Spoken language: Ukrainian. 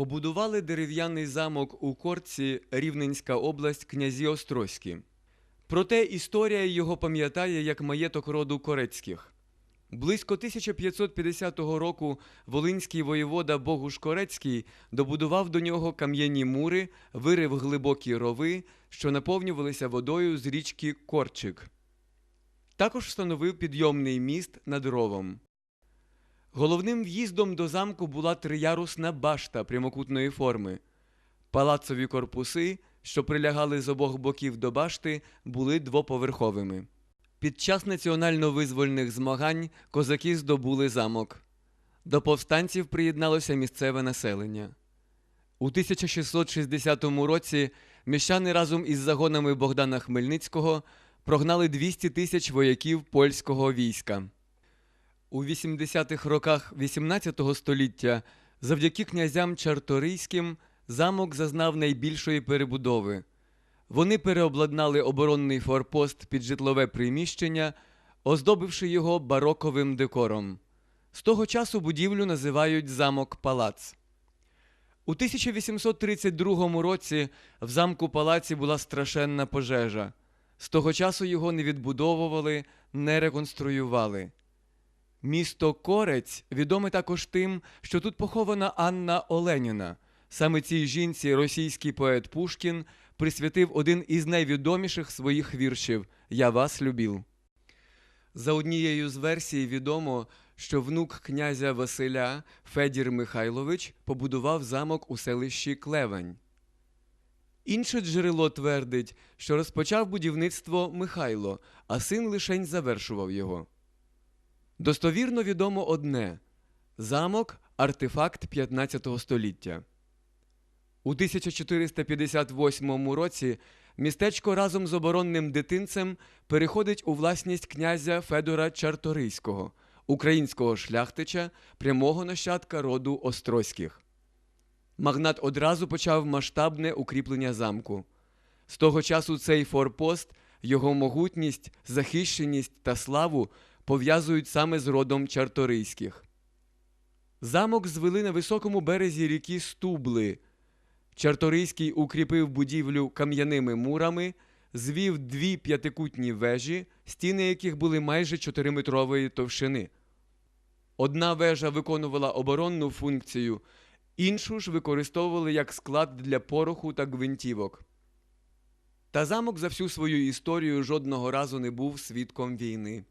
Побудували дерев'яний замок у Корці, Рівненська область, князі Острозькі. Проте історія його пам'ятає як маєток роду Корецьких. Близько 1550 року волинський воєвода Богуш Корецький добудував до нього кам'яні мури, вирив глибокі рови, що наповнювалися водою з річки Корчик. Також встановив підйомний міст над ровом. Головним в'їздом до замку була триярусна башта прямокутної форми. Палацові корпуси, що прилягали з обох боків до башти, були двоповерховими. Під час національно-визвольних змагань козаки здобули замок. До повстанців приєдналося місцеве населення. У 1660 році міщани разом із загонами Богдана Хмельницького прогнали 200 тисяч вояків польського війська. У 80-х роках XVIII століття завдяки князям Чарторийським замок зазнав найбільшої перебудови. Вони переобладнали оборонний форпост під житлове приміщення, оздобивши його бароковим декором. З того часу будівлю називають замок Палац. У 1832 році в замку Палаці була страшенна пожежа. З того часу його не відбудовували, не реконструювали. Місто Корець відоме також тим, що тут похована Анна Оленіна. Саме цій жінці російський поет Пушкін присвятив один із найвідоміших своїх віршів Я вас любів. За однією з версій відомо, що внук князя Василя Федір Михайлович побудував замок у селищі Клевень. Інше джерело твердить, що розпочав будівництво Михайло, а син лишень завершував його. Достовірно відомо одне замок артефакт 15 століття. У 1458 році містечко разом з оборонним дитинцем переходить у власність князя Федора Чарторийського, українського шляхтича, прямого нащадка роду Острозьких. Магнат одразу почав масштабне укріплення замку. З того часу цей форпост, його могутність, захищеність та славу пов'язують саме з родом Чарторийських. Замок звели на високому березі ріки Стубли. Чарторийський укріпив будівлю кам'яними мурами, звів дві п'ятикутні вежі, стіни яких були майже 4-метрової товщини. Одна вежа виконувала оборонну функцію, іншу ж використовували як склад для пороху та гвинтівок. Та замок за всю свою історію жодного разу не був свідком війни.